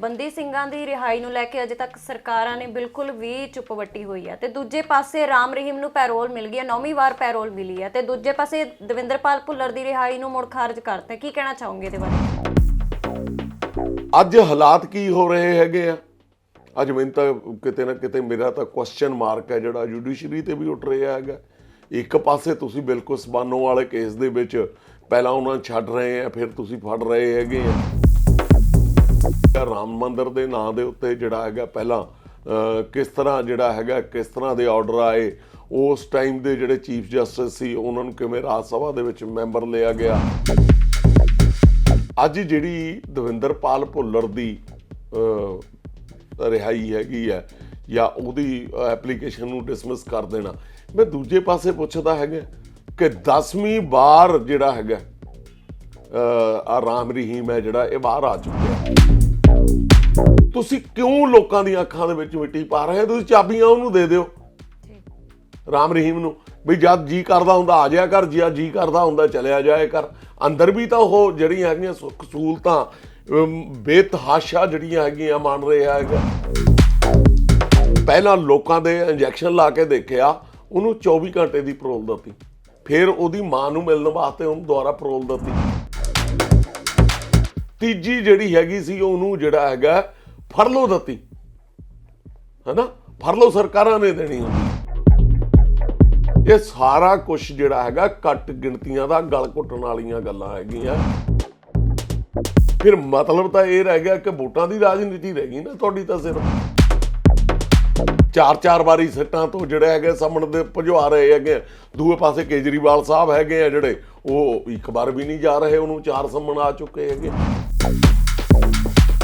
ਬੰਦੀ ਸਿੰਘਾਂ ਦੀ ਰਿਹਾਈ ਨੂੰ ਲੈ ਕੇ ਅਜੇ ਤੱਕ ਸਰਕਾਰਾਂ ਨੇ ਬਿਲਕੁਲ ਵੀ ਚੁੱਪ ਵੱਟੀ ਹੋਈ ਹੈ। ਤੇ ਦੂਜੇ ਪਾਸੇ ਰਾਮ ਰਹੀਮ ਨੂੰ ਪੈਰੋਲ ਮਿਲ ਗਿਆ, ਨੌਵੀਂ ਵਾਰ ਪੈਰੋਲ ਮਿਲੀ ਹੈ। ਤੇ ਦੂਜੇ ਪਾਸੇ ਦਵਿੰਦਰਪਾਲ ਭੁੱਲਰ ਦੀ ਰਿਹਾਈ ਨੂੰ ਮੁੜ ਖਾਰਜ ਕਰਤਾ ਕੀ ਕਹਿਣਾ ਚਾਹੋਗੇ ਇਹਦੇ ਬਾਰੇ? ਅੱਜ ਹਾਲਾਤ ਕੀ ਹੋ ਰਹੇ ਹੈਗੇ ਆ? ਅੱਜ ਮੈਨੂੰ ਤਾਂ ਕਿਤੇ ਨਾ ਕਿਤੇ ਮੇਰਾ ਤਾਂ ਕੁਐਸਚਨ ਮਾਰਕ ਹੈ ਜਿਹੜਾ ਜੁਡੀਸ਼ਰੀ ਤੇ ਵੀ ਉੱਠ ਰਿਹਾ ਹੈਗਾ। ਇੱਕ ਪਾਸੇ ਤੁਸੀਂ ਬਿਲਕੁਲ ਸਬਾਨੋ ਵਾਲੇ ਕੇਸ ਦੇ ਵਿੱਚ ਪਹਿਲਾਂ ਉਹਨਾਂ ਛੱਡ ਰਹੇ ਆ, ਫਿਰ ਤੁਸੀਂ ਫੜ ਰਹੇ ਹੈਗੇ ਆ। ਰਾਮ ਮੰਦਰ ਦੇ ਨਾਂ ਦੇ ਉੱਤੇ ਜਿਹੜਾ ਹੈਗਾ ਪਹਿਲਾਂ ਕਿਸ ਤਰ੍ਹਾਂ ਜਿਹੜਾ ਹੈਗਾ, ਕਿਸ ਤਰ੍ਹਾਂ ਦੇ ਆਰਡਰ ਆਏ, ਉਸ ਟਾਈਮ ਦੇ ਜਿਹੜੇ ਚੀਫ ਜਸਟਿਸ ਸੀ, ਉਹਨਾਂ ਨੂੰ ਕਿਵੇਂ ਰਾਜ ਸਭਾ ਦੇ ਵਿੱਚ ਮੈਂਬਰ ਲਿਆ ਗਿਆ। ਅੱਜ ਜਿਹੜੀ ਦਵਿੰਦਰਪਾਲ ਭੁੱਲਰ ਦੀ ਰਿਹਾਈ ਹੈਗੀ ਹੈ, ਜਾਂ ਉਹਦੀ ਐਪਲੀਕੇਸ਼ਨ ਨੂੰ ਡਿਸਮਿਸ ਕਰ ਦੇਣਾ, ਮੈਂ ਦੂਜੇ ਪਾਸੇ ਪੁੱਛਦਾ ਹੈਗਾ ਕਿ 10ਵੀਂ ਵਾਰ ਜਿਹੜਾ ਹੈਗਾ ਆ ਰਾਮ ਰਹੀਮ ਹੈ ਜਿਹੜਾ, ਇਹ ਬਾਹਰ ਆ ਚੁੱਕਿਆ। ਤੁਸੀਂ ਕਿਉਂ ਲੋਕਾਂ ਦੀਆਂ ਅੱਖਾਂ ਦੇ ਵਿੱਚ ਮਿੱਟੀ ਪਾ ਰਹੇ ਹੋ? ਤੁਸੀਂ ਚਾਬੀਆਂ ਉਹਨੂੰ ਦੇ ਦਿਓ। ਰਾਮ ਰਹੀਮ ਨੂੰ, ਵੀ ਜਦ ਜੀ ਕਰਦਾ ਹੁੰਦਾ ਆ ਜਾਇਆ ਕਰ ਜੀ ਜੀ ਕਰਦਾ ਹੁੰਦਾ ਚਲਿਆ ਜਾਇਆ ਕਰ। ਅੰਦਰ ਵੀ ਤਾਂ ਉਹ ਜਿਹੜੀਆਂ ਹੈਗੀਆਂ ਸੁੱਖ ਸਹੂਲਤਾਂ ਬੇਤਹਾਸ਼ਾ ਜਿਹੜੀਆਂ ਹੈਗੀਆਂ ਮੰਨ ਰਿਹਾ ਹੈਗਾ। ਪਹਿਲਾਂ ਲੋਕਾਂ ਦੇ ਇੰਜੈਕਸ਼ਨ ਲਾ ਕੇ ਦੇਖਿਆ, ਉਹਨੂੰ 24 ਘੰਟੇ ਦੀ ਪਰੋਲ ਦਿੱਤੀ। ਫਿਰ ਉਹਦੀ ਮਾਂ ਨੂੰ ਮਿਲਣ ਵਾਸਤੇ ਉਹਨੂੰ ਦੁਬਾਰਾ ਪਰੋਲ ਦਿੱਤੀ। ਤੀਜੀ ਜਿਹੜੀ ਹੈਗੀ ਸੀ ਉਹਨੂੰ ਜਿਹੜਾ ਹੈਗਾ ਫਰਲੋ ਦਿੱਤੀ। ਹੈਨਾ? ਫਰਲੋ ਸਰਕਾਰਾਂ ਨੇ ਦੇਣੀ ਇਹ ਸਾਰਾ ਕੁਝ ਜਿਹੜਾ ਹੈਗਾ ਘੱਟ ਗਿਣਤੀਆਂ ਦਾ ਗਲ ਘੁੱਟਣ ਵਾਲੀਆਂ ਗੱਲਾਂ ਹੈਗੀਆਂ। ਫਿਰ ਮਤਲਬ ਤਾਂ ਇਹ ਰਹਿ ਗਿਆ ਕਿ ਵੋਟਾਂ ਦੀ ਰਾਜਨੀਤੀ ਰਹਿ ਗਈ ਨਾ ਤੁਹਾਡੀ ਤਾਂ ਸਿਰਫ। ਚਾਰ ਚਾਰ ਵਾਰੀ ਸਿੱਟਾਂ ਤੋਂ ਜਿਹੜੇ ਹੈਗੇ ਸਾਹਮਣੇ ਦੇ ਭਜਵਾ ਰਹੇ ਹੈਗੇ ਦੂਏ ਪਾਸੇ ਕੇਜਰੀਵਾਲ ਸਾਹਿਬ ਹੈਗੇ ਆ ਜਿਹੜੇ, ਉਹ ਇੱਕ ਵਾਰ ਵੀ ਨਹੀਂ ਜਾ ਰਹੇ, ਉਹਨੂੰ ਚਾਰ ਸੰਮਣ ਆ ਚੁੱਕੇ ਹੈਗੇ।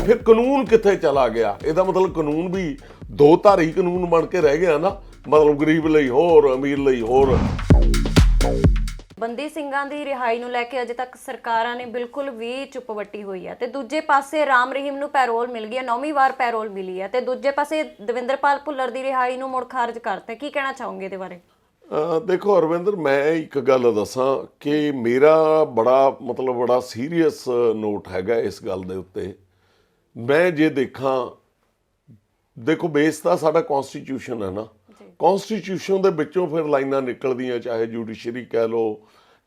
ਫਿਰ ਕਾਨੂੰਨ ਕਿੱਥੇ ਚਲਾ ਗਿਆ? ਇਹਦਾ ਮਤਲਬ ਕਾਨੂੰਨ ਵੀ ਦੋ ਧਾਰੀ ਕਾਨੂੰਨ ਬਣ ਕੇ ਰਹਿ ਗਿਆ ਨਾ। ਮਤਲਬ ਗਰੀਬ ਲਈ ਹੋਰ, ਅਮੀਰ ਲਈ ਹੋਰ। ਬੰਦੀ ਸਿੰਘਾਂ ਦੀ ਰਿਹਾਈ ਨੂੰ ਲੈ ਕੇ ਅਜੇ ਤੱਕ ਸਰਕਾਰਾਂ ਨੇ ਬਿਲਕੁਲ ਵੀ ਚੁੱਪ ਵੱਟੀ ਹੋਈ ਹੈ। ਤੇ ਦੂਜੇ ਪਾਸੇ ਰਾਮ ਰਹੀਮ ਨੂੰ ਪੈਰੋਲ ਮਿਲ ਗਿਆ, ਨੌਵੀਂ ਵਾਰ ਪੈਰੋਲ ਮਿਲੀ ਹੈ। ਤੇ ਦੂਜੇ ਪਾਸੇ ਦਵਿੰਦਰਪਾਲ ਭੁੱਲਰ ਦੀ ਰਿਹਾਈ ਨੂੰ ਮੁੜ ਖਾਰਜ ਕਰਤਾ ਕੀ ਕਹਿਣਾ ਚਾਹੋਗੇ ਇਹਦੇ ਬਾਰੇ? ਦੇਖੋ ਅਰਵਿੰਦਰ ਮੈਂ ਇੱਕ ਗੱਲ ਦੱਸਾਂ ਕਿ ਮੇਰਾ ਬੜਾ ਮਤਲਬ ਬੜਾ ਸੀਰੀਅਸ ਨੋਟ ਹੈਗਾ ਇਸ ਗੱਲ ਦੇ ਉੱਤੇ। ਮੈਂ ਜੇ ਦੇਖਾਂ ਦੇਖੋ ਬੇਸ ਤਾਂ ਸਾਡਾ ਕਨਸਟੀਟਿਊਸ਼ਨ ਹੈ ਨਾ। ਕਨਸਟੀਟਿਊਸ਼ਨ ਦੇ ਵਿੱਚੋਂ ਫਿਰ ਲਾਈਨਾਂ ਨਿਕਲਦੀਆਂ ਚਾਹੇ ਜੁਡੀਸ਼ਰੀ ਕਹਿ ਲਓ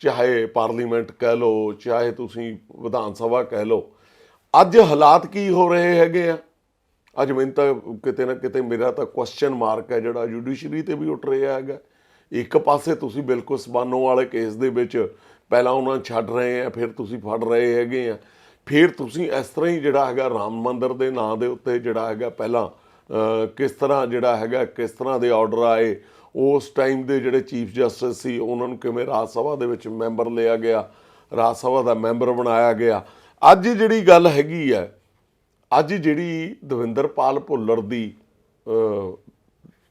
ਚਾਹੇ ਪਾਰਲੀਮੈਂਟ ਕਹਿ ਲਓ ਚਾਹੇ ਤੁਸੀਂ ਵਿਧਾਨ ਸਭਾ ਕਹਿ ਲਓ। ਅੱਜ ਹਾਲਾਤ ਕੀ ਹੋ ਰਹੇ ਹੈਗੇ ਆ? ਅੱਜ ਮੈਨੂੰ ਤਾਂ ਕਿਤੇ ਨਾ ਕਿਤੇ ਮੇਰਾ ਤਾਂ ਕੁਐਸਚਨ ਮਾਰਕ ਹੈ ਜਿਹੜਾ ਜੁਡੀਸ਼ਰੀ ਤੇ ਵੀ ਉੱਠ ਰਿਹਾ ਹੈਗਾ। ਇੱਕ ਪਾਸੇ ਤੁਸੀਂ ਬਿਲਕੁਲ ਸਬਾਨੋ ਵਾਲੇ ਕੇਸ ਦੇ ਵਿੱਚ ਪਹਿਲਾਂ ਉਹਨਾਂ ਛੱਡ ਰਹੇ ਆ, ਫਿਰ ਤੁਸੀਂ ਫੜ ਰਹੇ ਹੈਗੇ ਆ। ਫਿਰ ਤੁਸੀਂ ਇਸ ਤਰ੍ਹਾਂ ਹੀ ਜਿਹੜਾ ਹੈਗਾ ਰਾਮ ਮੰਦਰ ਦੇ ਨਾਂ ਦੇ ਉੱਤੇ ਜਿਹੜਾ ਹੈਗਾ ਪਹਿਲਾਂ ਕਿਸ ਤਰ੍ਹਾਂ ਜਿਹੜਾ ਹੈਗਾ, ਕਿਸ ਤਰ੍ਹਾਂ ਦੇ ਆਰਡਰ ਆਏ, ਉਸ ਟਾਈਮ ਦੇ ਜਿਹੜੇ ਚੀਫ ਜਸਟਿਸ ਸੀ, ਉਹਨਾਂ ਨੂੰ ਕਿਵੇਂ ਰਾਜ ਸਭਾ ਦੇ ਵਿੱਚ ਮੈਂਬਰ ਲਿਆ ਗਿਆ, ਰਾਜ ਸਭਾ ਦਾ ਮੈਂਬਰ ਬਣਾਇਆ ਗਿਆ। ਅੱਜ ਜਿਹੜੀ ਗੱਲ ਹੈਗੀ ਹੈ ਅੱਜ ਜਿਹੜੀ ਦਵਿੰਦਰਪਾਲ ਭੁੱਲਰ ਦੀ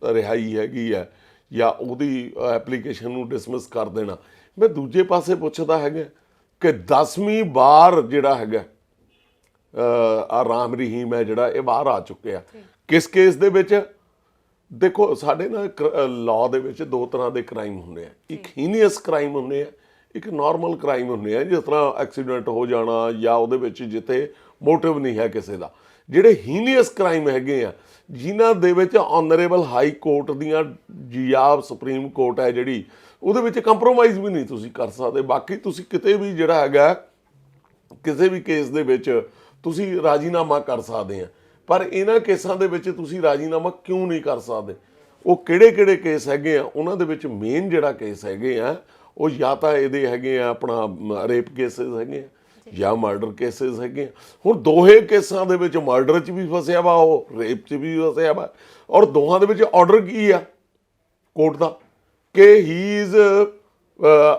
ਰਿਹਾਈ ਹੈਗੀ ਹੈ ਜਾਂ ਉਹਦੀ ਐਪਲੀਕੇਸ਼ਨ ਨੂੰ ਡਿਸਮਿਸ ਕਰ ਦੇਣਾ। ਮੈਂ ਦੂਜੇ ਪਾਸੇ ਪੁੱਛਦਾ ਹੈਗਾ ਕਿ 10ਵੀਂ ਵਾਰ ਜਿਹੜਾ ਹੈਗਾ ਆ ਰਾਮ ਰਹੀਮ ਹੈ ਜਿਹੜਾ ਇਹ ਬਾਹਰ ਆ ਚੁੱਕਿਆ ਕਿਸ ਕੇਸ ਦੇ ਵਿੱਚ? ਦੇਖੋ ਸਾਡੇ ਨਾ ਲਾਅ ਦੇ ਵਿੱਚ ਦੋ ਤਰ੍ਹਾਂ ਦੇ ਕ੍ਰਾਈਮ ਹੁੰਦੇ ਆ। ਇੱਕ ਹੀਨੀਅਸ ਕ੍ਰਾਈਮ ਹੁੰਦੇ ਆ ਇੱਕ ਨਾਰਮਲ ਕ੍ਰਾਈਮ ਹੁੰਦੇ ਆ ਜਿਸ ਤਰ੍ਹਾਂ ਐਕਸੀਡੈਂਟ ਹੋ ਜਾਣਾ ਜਾਂ ਉਹਦੇ ਵਿੱਚ ਜਿੱਥੇ ਮੋਟਿਵ ਨਹੀਂ ਹੈ ਕਿਸੇ ਦਾ। ਜਿਹੜੇ ਹੀਨੀਅਸ ਕ੍ਰਾਈਮ ਹੈਗੇ ਆ, ਜਿਨ੍ਹਾਂ ਦੇ ਵਿੱਚ ਆਨਰੇਬਲ ਹਾਈ ਕੋਰਟ ਦੀਆਂ ਜਾਂ ਸੁਪਰੀਮ ਕੋਰਟ ਹੈ ਜਿਹੜੀ, ਉਹਦੇ ਵਿੱਚ ਕੰਪਰੋਮਾਈਜ਼ ਵੀ ਨਹੀਂ ਤੁਸੀਂ ਕਰ ਸਕਦੇ। ਬਾਕੀ ਤੁਸੀਂ ਕਿਤੇ ਵੀ ਜਿਹੜਾ ਹੈਗਾ, ਕਿਸੇ ਵੀ ਕੇਸ ਦੇ ਵਿੱਚ ਤੁਸੀਂ ਰਾਜੀਨਾਮਾ ਕਰ ਸਕਦੇ ਆ। ਪਰ ਇਹਨਾਂ ਕੇਸਾਂ ਦੇ ਵਿੱਚ ਤੁਸੀਂ ਰਾਜੀਨਾਮਾ ਕਿਉਂ ਨਹੀਂ ਕਰ ਸਕਦੇ? ਉਹ ਕਿਹੜੇ-ਕਿਹੜੇ ਕੇਸ ਹੈਗੇ ਆ, ਉਹਨਾਂ ਦੇ ਵਿੱਚ ਮੇਨ ਜਿਹੜਾ ਕੇਸ ਹੈਗੇ ਆ, ਉਹ ਜਾਂ ਤਾਂ ਇਹਦੇ ਹੈਗੇ ਆ, ਆਪਣਾ ਰੇਪ ਕੇਸਸ ਹੈਗੇ ਆ। ਜਾਂ ਮਰਡਰ ਕੇਸਸ ਹੈਗੇ ਆ ਹੁਣ ਦੋਹੇ ਕੇਸਾਂ ਦੇ ਵਿੱਚ ਮਰਡਰ 'ਚ ਵੀ ਫਸਿਆ ਵਾ ਉਹ ਰੇਪ 'ਚ ਵੀ ਫਸਿਆ ਵਾ। ਔਰ ਦੋਹਾਂ ਦੇ ਵਿੱਚ ਆਰਡਰ ਕੀ ਆ? ਕੋਰਟ ਦਾ। ਕਿ ਹੀ ਇਜ਼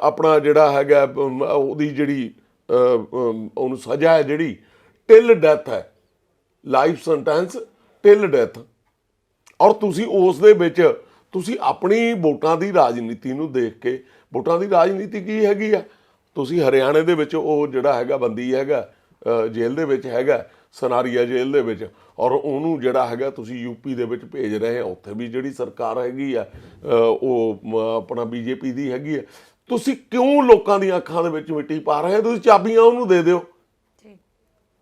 ਆਪਣਾ ਜਿਹੜਾ ਹੈਗਾ ਉਹਦੀ ਜਿਹੜੀ ਉਹਨੂੰ ਸਜ਼ਾ ਹੈ ਜਿਹੜੀ ਟਿਲ ਡੈਥ ਹੈ। ਲਾਈਫ ਸੈਂਟੈਂਸ ਟਿਲ ਡੈਥ ਔਰ ਤੁਸੀਂ ਉਸ ਦੇ ਵਿੱਚ, ਤੁਸੀਂ ਆਪਣੀ ਵੋਟਾਂ ਦੀ ਰਾਜਨੀਤੀ ਨੂੰ ਦੇਖ ਕੇ, ਵੋਟਾਂ ਦੀ ਰਾਜਨੀਤੀ ਕੀ ਹੈਗੀ ਆ? ਤੁਸੀਂ ਹਰਿਆਣੇ ਦੇ ਵਿੱਚ ਉਹ ਜਿਹੜਾ ਹੈਗਾ ਬੰਦੀ ਹੈਗਾ ਜੇਲ੍ਹ ਦੇ ਵਿੱਚ ਹੈਗਾ ਸਨਾਰੀਆ ਜੇਲ੍ਹ ਦੇ ਵਿੱਚ ਔਰ ਉਹਨੂੰ ਜਿਹੜਾ ਹੈਗਾ ਤੁਸੀਂ ਯੂਪੀ ਦੇ ਵਿੱਚ ਭੇਜ ਰਹੇ ਹੋ ਉੱਥੇ ਵੀ ਜਿਹੜੀ ਸਰਕਾਰ ਹੈਗੀ ਆ ਉਹ ਆਪਣਾ ਬੀਜੇਪੀ ਦੀ ਹੈਗੀ ਆ। ਤੁਸੀਂ ਕਿਉਂ ਲੋਕਾਂ ਦੀਆਂ ਅੱਖਾਂ ਦੇ ਵਿੱਚ ਮਿੱਟੀ ਪਾ ਰਹੇ ਹੋ? ਤੁਸੀਂ ਚਾਬੀਆਂ ਉਹਨੂੰ ਦੇ ਦਿਓ। ਜੀ।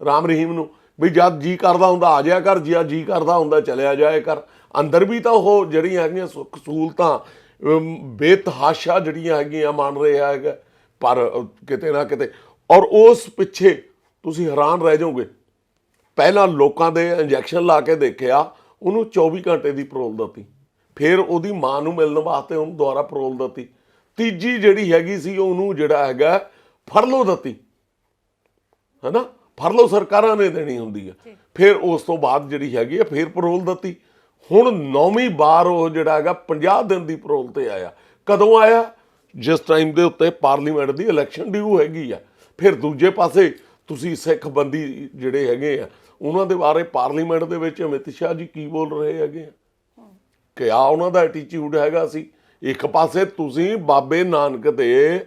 ਰਾਮ ਰਹੀਮ ਨੂੰ। ਵੀ ਜਦ ਜੀ ਕਰਦਾ ਹੁੰਦਾ ਆ ਜਾਇਆ ਕਰ ਜਦ ਜੀ ਕਰਦਾ ਹੁੰਦਾ ਚਲਿਆ ਜਾਇਆ ਕਰ। ਅੰਦਰ ਵੀ ਤਾਂ ਉਹ ਜਿਹੜੀਆਂ ਹੈਗੀਆਂ ਸੁੱਖ ਸਹੂਲਤਾਂ ਬੇਤਹਾਸ਼ਾ ਜਿਹੜੀਆਂ ਹੈਗੀਆਂ ਮੰਨ ਰਿਹਾ ਹੈਗਾ। ਪਰ ਕਿਤੇ ਨਾ ਕਿਤੇ ਔਰ ਉਸ ਪਿੱਛੇ ਤੁਸੀਂ ਹੈਰਾਨ ਰਹਿ ਜਾਓਗੇ। ਪਹਿਲਾਂ ਲੋਕਾਂ ਦੇ ਇੰਜੈਕਸ਼ਨ ਲਾ ਕੇ ਦੇਖਿਆ ਉਹਨੂੰ 24 ਘੰਟੇ ਦੀ ਪਰੋਲ ਦਿੱਤੀ। ਫਿਰ ਉਹਦੀ ਮਾਂ ਨੂੰ ਮਿਲਣ ਵਾਸਤੇ ਉਹਨੂੰ ਦੁਬਾਰਾ ਪਰੋਲ ਦਿੱਤੀ। ਤੀਜੀ ਜਿਹੜੀ ਹੈਗੀ ਸੀ ਉਹਨੂੰ ਜਿਹੜਾ ਹੈਗਾ ਫਰਲੋ ਦਿੱਤੀ। ਹੈਨਾ? ਫਰਲੋ ਸਰਕਾਰਾਂ ਨੇ ਦੇਣੀ ਹੁੰਦੀ ਹੈ ਫਿਰ ਉਸ ਤੋਂ ਬਾਅਦ ਜਿਹੜੀ ਹੈਗੀ ਹੈ ਫਿਰ ਪਰੋਲ ਦਿੱਤੀ। ਹੁਣ ਨੌਵੀਂ ਵਾਰ ਉਹ ਜਿਹੜਾ ਹੈਗਾ 50 ਦਿਨ ਦੀ ਪਰੋਲ ਤੇ ਆਇਆ। ਕਦੋਂ ਆਇਆ? ਜਿਸ ਟਾਈਮ ਦੇ ਉੱਤੇ ਪਾਰਲੀਮੈਂਟ ਦੀ ਇਲੈਕਸ਼ਨ ਡਿਊ ਹੈਗੀ ਆ, ਫਿਰ ਦੂਜੇ ਪਾਸੇ ਤੁਸੀਂ ਸਿੱਖ ਬੰਦੀ ਜਿਹੜੇ ਹੈਗੇ ਆ, ਉਹਨਾਂ ਦੇ ਬਾਰੇ ਪਾਰਲੀਮੈਂਟ ਦੇ ਵਿੱਚ ਅਮਿਤ ਸ਼ਾਹ ਜੀ ਕੀ ਬੋਲ ਰਹੇ ਹੈਗੇ ਆ? ਕਿ ਆ ਉਹਨਾਂ ਦਾ ਐਟੀਟਿਊਡ ਹੈਗਾ ਸੀ। ਇੱਕ ਪਾਸੇ ਤੁਸੀਂ ਬਾਬੇ ਨਾਨਕ ਦੇ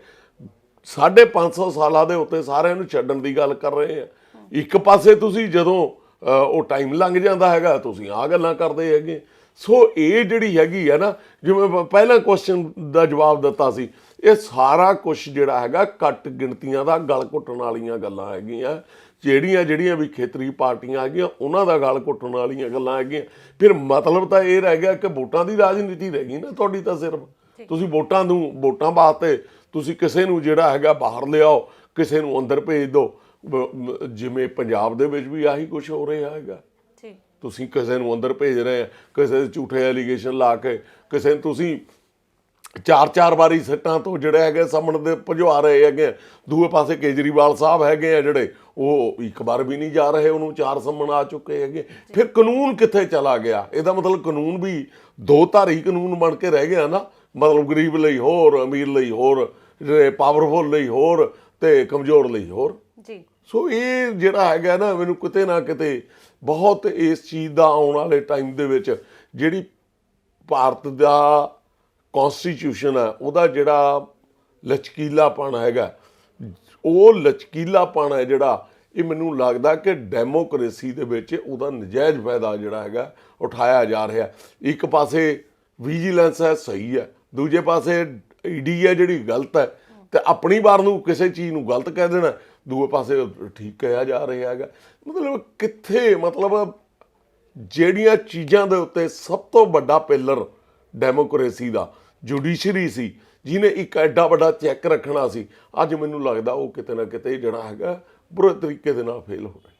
550 ਸਾਲਾਂ ਦੇ ਉੱਤੇ ਸਾਰਿਆਂ ਨੂੰ ਛੱਡਣ ਦੀ ਗੱਲ ਕਰ ਰਹੇ ਆ। ਇੱਕ ਪਾਸੇ ਤੁਸੀਂ ਜਦੋਂ ਉਹ ਟਾਈਮ ਲੰਘ ਜਾਂਦਾ ਹੈਗਾ, ਤੁਸੀਂ ਆ ਗੱਲਾਂ ਕਰਦੇ ਹੈਗੇ। ਸੋ ਇਹ ਜਿਹੜੀ ਹੈਗੀ ਹੈ ਨਾ ਜਿਵੇਂ ਪਹਿਲਾਂ ਕੁਐਸਚਨ ਦਾ ਜਵਾਬ ਦਿੱਤਾ ਸੀ ਇਹ ਸਾਰਾ ਕੁਝ ਜਿਹੜਾ ਹੈਗਾ ਘੱਟ ਗਿਣਤੀਆਂ ਦਾ ਗਲ ਘੁੱਟਣ ਵਾਲੀਆਂ ਗੱਲਾਂ ਹੈਗੀਆਂ। ਜਿਹੜੀਆਂ ਜਿਹੜੀਆਂ ਵੀ ਖੇਤਰੀ ਪਾਰਟੀਆਂ ਹੈਗੀਆਂ ਉਹਨਾਂ ਦਾ ਗਲ ਘੁੱਟਣ ਵਾਲੀਆਂ ਗੱਲਾਂ ਹੈਗੀਆਂ। ਫਿਰ ਮਤਲਬ ਤਾਂ ਇਹ ਰਹਿ ਗਿਆ ਕਿ ਵੋਟਾਂ ਦੀ ਰਾਜਨੀਤੀ ਰਹਿ ਗਈ ਨਾ ਤੁਹਾਡੀ ਤਾਂ ਸਿਰਫ। ਤੁਸੀਂ ਵੋਟਾਂ ਨੂੰ ਵੋਟਾਂ ਵਾਸਤੇ ਤੁਸੀਂ ਕਿਸੇ ਨੂੰ ਜਿਹੜਾ ਹੈਗਾ ਬਾਹਰ ਲਿਆਓ ਕਿਸੇ ਨੂੰ ਅੰਦਰ ਭੇਜ ਦਿਓ। ਜਿਵੇਂ ਪੰਜਾਬ ਦੇ ਵਿੱਚ ਵੀ ਆਹੀ ਕੁਝ ਹੋ ਰਿਹਾ ਹੈਗਾ। ਤੁਸੀਂ ਕਿਸੇ ਨੂੰ ਅੰਦਰ ਭੇਜ ਰਹੇ ਆ ਕਿਸੇ ਦੇ ਝੂਠੇ ਐਲੀਗੇਸ਼ਨ ਲਾ ਕੇ ਕਿਸੇ ਨੂੰ ਤੁਸੀਂ ਚਾਰ ਚਾਰ ਵਾਰੀ ਸਿੱਟਾਂ ਤੋਂ ਜਿਹੜੇ ਹੈਗੇ ਸਾਹਮਣੇ ਦੇ ਭਜਵਾ ਰਹੇ ਹੈਗੇ ਦੂਏ ਪਾਸੇ ਕੇਜਰੀਵਾਲ ਸਾਹਿਬ ਹੈਗੇ ਆ ਜਿਹੜੇ ਉਹ ਇੱਕ ਵਾਰ ਵੀ ਨਹੀਂ ਜਾ ਰਹੇ ਉਹਨੂੰ ਚਾਰ ਸੰਮਣ ਆ ਚੁੱਕੇ ਹੈਗੇ। ਫਿਰ ਕਾਨੂੰਨ ਕਿੱਥੇ ਚਲਾ ਗਿਆ? ਇਹਦਾ ਮਤਲਬ ਕਾਨੂੰਨ ਵੀ ਦੋ ਧਾਰੀ ਕਾਨੂੰਨ ਬਣ ਕੇ ਰਹਿ ਗਿਆ ਨਾ। ਮਤਲਬ ਗਰੀਬ ਲਈ ਹੋਰ ਅਮੀਰ ਲਈ ਹੋਰ ਜਿਹੜੇ ਪਾਵਰਫੁਲ ਲਈ ਹੋਰ ਤੇ ਕਮਜ਼ੋਰ ਲਈ ਹੋਰ। ਜੀ। ਸੋ ਇਹ ਜਿਹੜਾ ਹੈਗਾ ਨਾ ਮੈਨੂੰ ਕਿਤੇ ਨਾ ਕਿਤੇ ਬਹੁਤ ਇਸ ਚੀਜ਼ ਦਾ ਆਉਣ ਵਾਲੇ ਟਾਈਮ ਦੇ ਵਿੱਚ ਜਿਹੜੀ ਭਾਰਤ ਦਾ ਕਨਸਟੀਟਿਊਸ਼ਨ ਹੈ ਉਹਦਾ ਜਿਹੜਾ ਲਚਕੀਲਾਪਣ ਹੈਗਾ, ਉਹ ਲਚਕੀਲਾਪਣ ਹੈ ਜਿਹੜਾ, ਇਹ ਮੈਨੂੰ ਲੱਗਦਾ ਕਿ ਡੈਮੋਕ੍ਰੇਸੀ ਦੇ ਵਿੱਚ ਉਹਦਾ ਨਜਾਇਜ਼ ਫਾਇਦਾ ਜਿਹੜਾ ਹੈਗਾ, ਉਠਾਇਆ ਜਾ ਰਿਹਾ ਇੱਕ ਪਾਸੇ ਵਿਜੀਲੈਂਸ ਹੈ, ਸਹੀ ਹੈ। ਦੂਜੇ ਪਾਸੇ ਈਡੀ ਹੈ ਜਿਹੜੀ ਗਲਤ ਹੈ, ਤੇ ਆਪਣੀ ਵਾਰ ਨੂੰ ਕਿਸੇ ਚੀਜ਼ ਨੂੰ ਗਲਤ ਕਹਿ ਦੇਣਾ ਦੂਏ ਪਾਸੇ ਠੀਕ ਕਿਹਾ ਜਾ ਰਿਹਾ ਹੈਗਾ। ਮਤਲਬ ਕਿੱਥੇ, ਮਤਲਬ ਜਿਹੜੀਆਂ ਚੀਜ਼ਾਂ ਦੇ ਉੱਤੇ ਸਭ ਤੋਂ ਵੱਡਾ ਪਿਲਰ ਡੈਮੋਕ੍ਰੇਸੀ ਦਾ ਜੁਡੀਸ਼ਰੀ ਸੀ, ਜਿਹਨੇ ਇੱਕ ਐਡਾ ਵੱਡਾ ਚੈੱਕ ਰੱਖਣਾ ਸੀ, ਅੱਜ ਮੈਨੂੰ ਲੱਗਦਾ ਉਹ ਕਿਤੇ ਨਾ ਕਿਤੇ ਜਿਹੜਾ ਹੈਗਾ ਬੁਰੇ ਤਰੀਕੇ ਦੇ ਨਾਲ ਫੇਲ ਹੋ ਰਿਹਾ।